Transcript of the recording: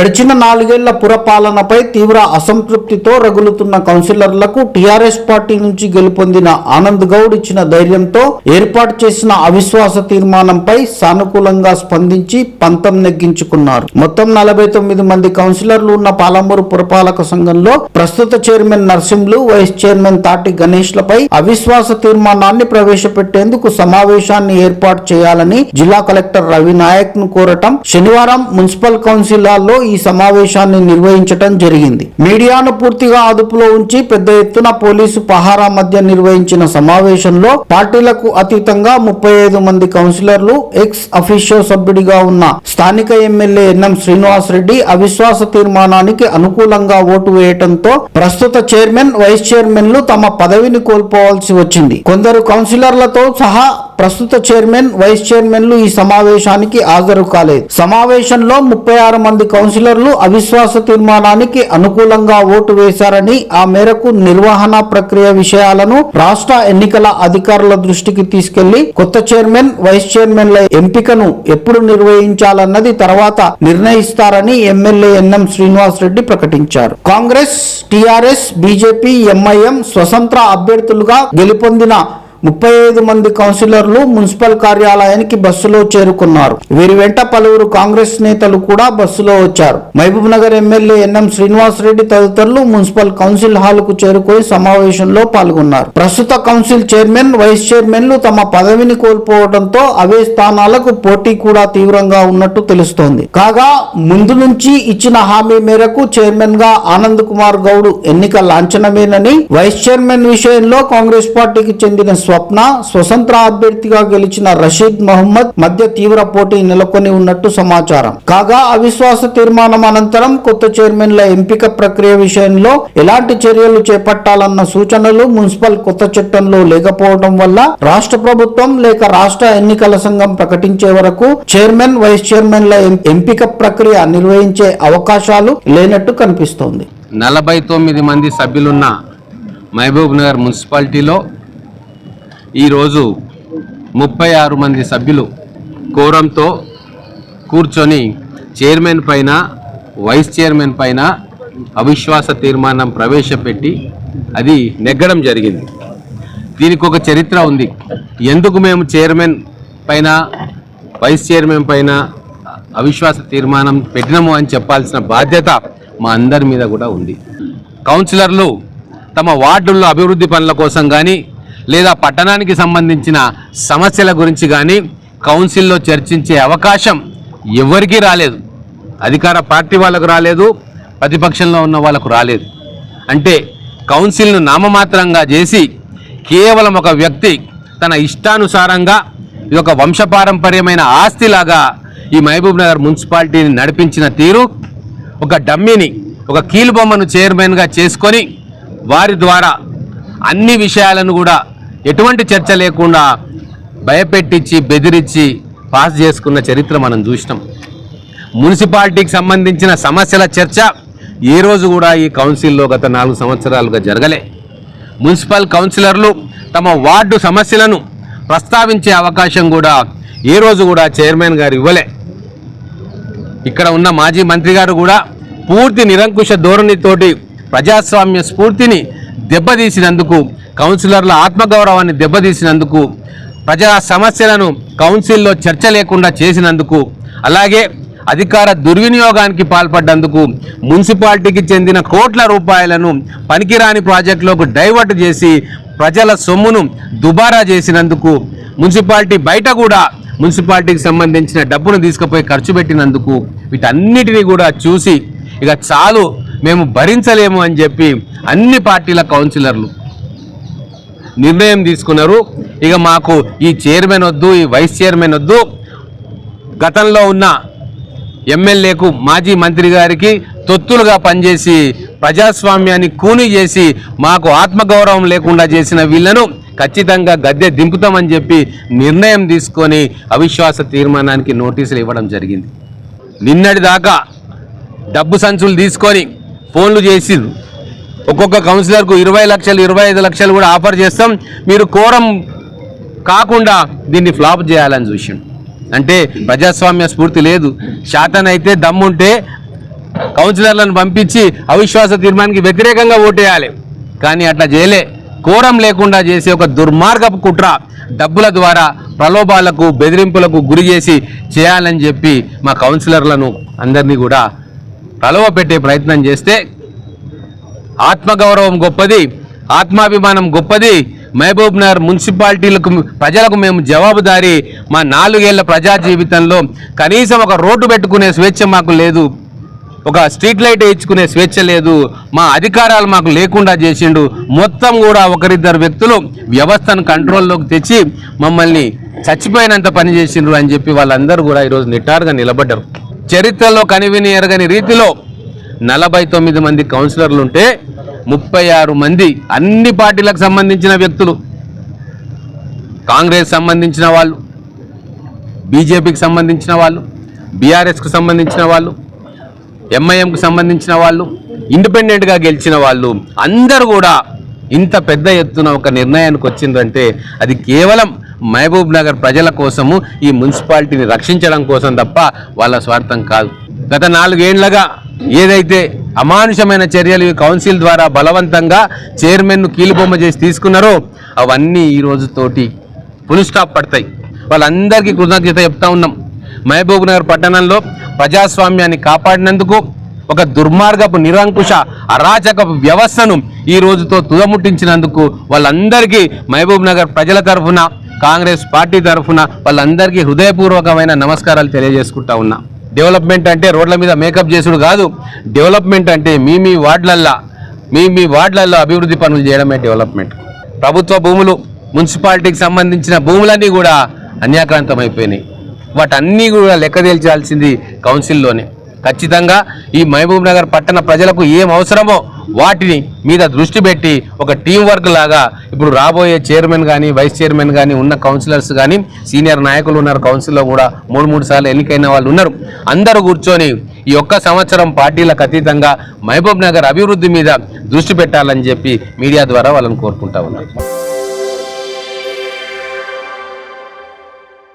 గడిచిన నాలుగేళ్ళ పురపాలనపై తీవ్ర అసంతృప్తితో రగులుతున్న కౌన్సిలర్లకు టీఆర్ఎస్ పార్టీ నుంచి గెలుపొందిన ఆనంద్ గౌడ్ ఇచ్చిన ధైర్యంతో ఏర్పాటు చేసిన అవిశ్వాస తీర్మానంపై సానుకూలంగా స్పందించి పంతం నెగ్గించుకున్నారు. మొత్తం నలభై తొమ్మిది మంది కౌన్సిలర్లు ఉన్న పాలమూరు పురపాలక సంఘంలో ప్రస్తుత చైర్మన్ నర్సింహులు వైస్ చైర్మన్ తాటి గణేష్లపై అవిశ్వాస తీర్మానాన్ని ప్రవేశపెట్టేందుకు సమావేశాన్ని ఏర్పాటు చేయాలని జిల్లా కలెక్టర్ రవి నాయక్ను కోరటం. శనివారం మున్సిపల్ కౌన్సిల్ ఈ సమావేశాన్ని నిర్వహించడం జరిగింది. మీడియాను పూర్తిగా అదుపులో ఉంచి పెద్ద ఎత్తున పోలీసు పహారా మధ్య నిర్వహించిన సమావేశంలో పార్టీలకు అతీతంగా ముప్పై ఐదు మంది కౌన్సిలర్లు ఎక్స్ అఫీషియో సభ్యుడిగా ఉన్న స్థానిక ఎమ్మెల్యే ఎన్ఎం శ్రీనివాస్ రెడ్డి అవిశ్వాస తీర్మానానికి అనుకూలంగా ఓటు వేయటంతో ప్రస్తుత చైర్మన్ వైస్ చైర్మన్లు తమ పదవిని కోల్పోవాల్సి వచ్చింది. కొందరు కౌన్సిలర్లతో సహా ప్రస్తుత చైర్మన్ వైస్ చైర్మన్లు ఈ సమావేశానికి హాజరు కాలేదు. సమావేశంలో ముప్పై ఆరు మంది కౌన్సిలర్లు అవిశ్వాస తీర్మానానికి అనుకూలంగా ఓటు వేశారని ఆ మేరకు నిర్వహణ ప్రక్రియ విషయాలను రాష్ట్ర ఎన్నికల అధికారుల దృష్టికి తీసుకెళ్ళి కొత్త చైర్మన్ వైస్ చైర్మన్ల ఎంపికను ఎప్పుడు నిర్వహించాలన్నది తర్వాత నిర్ణయిస్తారని ఎమ్మెల్యే ఎన్ఎం శ్రీనివాస్ రెడ్డి ప్రకటించారు. కాంగ్రెస్ టిఆర్ఎస్ బీజేపీ ఎంఐఎం స్వతంత్ర అభ్యర్థులుగా గెలుపొందిన ముప్పై ఐదు మంది కౌన్సిలర్లు మున్సిపల్ కార్యాలయానికి బస్సులో చేరుకున్నారు. వీరి వెంట పలువురు కాంగ్రెస్ నేతలు కూడా బస్సులో వచ్చారు. Mahabubnagar MLA NM Srinivas Reddy తదితరులు మున్సిపల్ కౌన్సిల్ హాల్కు చేరుకొని సమావేశంలో పాల్గొన్నారు. ప్రస్తుత కౌన్సిల్ చైర్మన్ వైస్ చైర్మన్లు తమ పదవిని కోల్పోవడంతో అవే స్థానాలకు పోటీ కూడా తీవ్రంగా ఉన్నట్టు తెలుస్తోంది. కాగా ముందు నుంచి ఇచ్చిన హామీ మేరకు చైర్మన్గా ఆనంద్ కుమార్ గౌడ్ ఎన్నిక లాంఛనమేనని వైస్ చైర్మన్ విషయంలో కాంగ్రెస్ పార్టీకి చెందిన స్వప్న స్వతంత్ర అభ్యర్థిగా గెలిచిన రషీద్ మహమ్మద్ మధ్య తీవ్ర పోటీ నెలకొని ఉన్నట్టు సమాచారం. కాగా అవిశ్వాస తీర్మానం అనంతరం కొత్త చైర్మన్ల ఎంపిక ప్రక్రియ విషయంలో ఎలాంటి చర్యలు చేపట్టాలన్న సూచనలు మున్సిపల్ కొత్త చట్టంలో లేకపోవడం వల్ల రాష్ట్ర ప్రభుత్వం లేక రాష్ట్ర ఎన్నికల సంఘం ప్రకటించే వరకు చైర్మన్ వైస్ చైర్మన్ల ఎంపిక ప్రక్రియ నిర్వహించే అవకాశాలు లేనట్టు కనిపిస్తోంది. నలభై తొమ్మిది మంది సభ్యులున్న మహబూబ్ నగర్ మున్సిపాలిటీలో ఈరోజు ముప్పై ఆరు మంది సభ్యులు కోరంతో కూర్చొని చైర్మన్ పైన వైస్ చైర్మన్ పైన అవిశ్వాస తీర్మానం ప్రవేశపెట్టి అది నెగ్గడం జరిగింది. దీనికి ఒక చరిత్ర ఉంది. ఎందుకు మేము చైర్మన్ పైన వైస్ చైర్మన్ పైన అవిశ్వాస తీర్మానం పెట్టినము అని చెప్పాల్సిన బాధ్యత మా అందరి మీద కూడా ఉంది. కౌన్సిలర్లు తమ వార్డుల్లో అభివృద్ధి పనుల కోసం కానీ లేదా పట్టణానికి సంబంధించిన సమస్యల గురించి కానీ కౌన్సిల్లో చర్చించే అవకాశం ఎవరికీ రాలేదు. అధికార పార్టీ వాళ్ళకు రాలేదు ప్రతిపక్షంలో ఉన్న వాళ్ళకు రాలేదు. అంటే కౌన్సిల్ను నామమాత్రంగా చేసి కేవలం ఒక వ్యక్తి తన ఇష్టానుసారంగా ఇది ఒక వంశపారంపర్యమైన ఆస్తిలాగా ఈ మహబూబ్ నగర్ మున్సిపాలిటీని నడిపించిన తీరు ఒక డమ్మీని ఒక కీలుబొమ్మను చైర్మన్గా చేసుకొని వారి ద్వారా అన్ని విషయాలను కూడా ఎటువంటి చర్చ లేకుండా భయపెట్టించి బెదిరించి పాస్ చేసుకున్న చరిత్ర మనం చూసినాం. మున్సిపాలిటీకి సంబంధించిన సమస్యల చర్చ ఏ రోజు కూడా ఈ కౌన్సిల్లో గత నాలుగు సంవత్సరాలుగా జరగలే. మున్సిపల్ కౌన్సిలర్లు తమ వార్డు సమస్యలను ప్రస్తావించే అవకాశం కూడా ఏ రోజు కూడా చైర్మన్ గారు ఇవ్వలే. ఇక్కడ ఉన్న మాజీ మంత్రి గారు కూడా పూర్తి నిరంకుశ ధోరణితోటి ప్రజాస్వామ్య స్ఫూర్తిని దెబ్బతీసినందుకు కౌన్సిలర్ల ఆత్మగౌరవాన్ని దెబ్బతీసినందుకు ప్రజా సమస్యలను కౌన్సిల్లో చర్చ లేకుండా చేసినందుకు అలాగే అధికార దుర్వినియోగానికి పాల్పడ్డందుకు మున్సిపాలిటీకి చెందిన కోట్ల రూపాయలను పనికిరాని ప్రాజెక్టులోకి డైవర్ట్ చేసి ప్రజల సొమ్మును దుబారా చేసినందుకు మున్సిపాలిటీ బయట కూడా మున్సిపాలిటీకి సంబంధించిన డబ్బును తీసుకుపోయి ఖర్చు పెట్టినందుకు వీటన్నిటినీ కూడా చూసి ఇక చాలు మేము భరించలేము అని చెప్పి అన్ని పార్టీల కౌన్సిలర్లు నిర్ణయం తీసుకున్నారు. ఇక మాకు ఈ చైర్మన్ వద్దు ఈ వైస్ చైర్మన్ వద్దు. గతంలో ఉన్న ఎమ్మెల్యేకు మాజీ మంత్రి గారికి తొత్తులుగా పనిచేసి ప్రజాస్వామ్యాన్ని కూని చేసి మాకు ఆత్మగౌరవం లేకుండా చేసిన వీళ్ళను ఖచ్చితంగా గద్దె దింపుతామని చెప్పి నిర్ణయం తీసుకొని అవిశ్వాస తీర్మానానికి నోటీసులు ఇవ్వడం జరిగింది. నిన్నటి దాకా డబ్బు సంచులు తీసుకొని ఫోన్లు చేసిర్రు. ఒక్కొక్క కౌన్సిలర్కు ఇరవై లక్షలు ఇరవై ఐదు లక్షలు కూడా ఆఫర్ చేస్తాం. మీరు కోరం కాకుండా దీన్ని ఫ్లాప్ చేయాలని చూసిండు. అంటే ప్రజాస్వామ్య స్ఫూర్తి లేదు. శాతనైతే దమ్ముంటే కౌన్సిలర్లను పంపించి అవిశ్వాస తీర్మానానికి వ్యతిరేకంగా ఓటేయాలి. కానీ అట్లా చేయలే. కోరం లేకుండా చేసే ఒక దుర్మార్గపు కుట్ర డబ్బుల ద్వారా ప్రలోభాలకు బెదిరింపులకు గురి చేసి చేయాలని చెప్పి మా కౌన్సిలర్లను అందరినీ కూడా కలవ పెట్టే ప్రయత్నం చేస్తే ఆత్మగౌరవం గొప్పది ఆత్మాభిమానం గొప్పది. మహబూబ్ నగర్ మున్సిపాలిటీలకు ప్రజలకు మేము జవాబుదారి మా నాలుగేళ్ళ ప్రజా జీవితంలో కనీసం ఒక రోడ్డు పెట్టుకునే స్వేచ్ఛ మాకు లేదు. ఒక స్ట్రీట్ లైట్ వేయించుకునే స్వేచ్ఛ లేదు. మా అధికారాలు మాకు లేకుండా చేసిండు. మొత్తం కూడా ఒకరిద్దరు వ్యక్తులు వ్యవస్థను కంట్రోల్లోకి తెచ్చి మమ్మల్ని చచ్చిపోయినంత పని చేసిండ్రు అని చెప్పి వాళ్ళందరూ కూడా ఈరోజు నిటారుగా నిలబడ్డారు. చరిత్రలో కనివిని ఎరగని రీతిలో నలభై తొమ్మిది మంది కౌన్సిలర్లు ఉంటే ముప్పై ఆరు మంది అన్ని పార్టీలకు సంబంధించిన వ్యక్తులు. కాంగ్రెస్ సంబంధించిన వాళ్ళు బీజేపీకి సంబంధించిన వాళ్ళు బీఆర్ఎస్కు సంబంధించిన వాళ్ళు ఎంఐఎంకు సంబంధించిన వాళ్ళు ఇండిపెండెంట్గా గెలిచిన వాళ్ళు అందరూ కూడా ఇంత పెద్ద ఎత్తున ఒక నిర్ణయానికి వచ్చిందంటే అది కేవలం మహబూబ్ నగర్ ప్రజల కోసము ఈ మున్సిపాలిటీని రక్షించడం కోసం తప్ప వాళ్ళ స్వార్థం కాదు. గత నాలుగేండ్లగా ఏదైతే అమానుషమైన చర్యలు ఈ కౌన్సిల్ ద్వారా బలవంతంగా చైర్మన్ను కీలుబొమ్మ చేసి తీసుకున్నారో అవన్నీ ఈ రోజుతోటి ఫుల్ స్టాప్ పడతాయి. వాళ్ళందరికీ కృతజ్ఞత చెప్తా ఉన్నాం. మహబూబ్ నగర్ పట్టణంలో ప్రజాస్వామ్యాన్ని కాపాడినందుకు ఒక దుర్మార్గపు నిరంకుశ అరాచకపు వ్యవస్థను ఈ రోజుతో తుదముట్టించినందుకు వాళ్ళందరికీ మహబూబ్ నగర్ ప్రజల తరఫున కాంగ్రెస్ పార్టీ తరఫున వాళ్ళందరికీ హృదయపూర్వకమైన నమస్కారాలు తెలియజేసుకుంటా ఉన్నా. డెవలప్మెంట్ అంటే రోడ్ల మీద మేకప్ చేసుడు కాదు. డెవలప్మెంట్ అంటే మీ మీ వార్డులల్లో మీ మీ వార్డులలో అభివృద్ధి పనులు చేయడమే డెవలప్మెంట్. ప్రభుత్వ భూములు మున్సిపాలిటీకి సంబంధించిన భూములన్నీ కూడా అన్యాక్రాంతమైపోయినాయి. వాటన్నీ కూడా లెక్క తేల్చాల్సింది కౌన్సిల్లోనే. ఖచ్చితంగా ఈ మహబూబ్ నగర్ పట్టణ ప్రజలకు ఏం అవసరమో వాటిని మీద దృష్టి పెట్టి ఒక టీం వర్క్ లాగా ఇప్పుడు రాబోయే చైర్మన్ కానీ వైస్ చైర్మన్ కానీ ఉన్న కౌన్సిలర్స్ కానీ సీనియర్ నాయకులు ఉన్నారు కౌన్సిల్లో కూడా మూడు మూడు సార్లు ఎన్నికైన వాళ్ళు ఉన్నారు. అందరూ కూర్చొని ఈ ఒక్క సంవత్సరం పార్టీలకు అతీతంగా మహబూబ్ నగర్ అభివృద్ధి మీద దృష్టి పెట్టాలని చెప్పి మీడియా ద్వారా వాళ్ళని కోరుకుంటా ఉన్నారు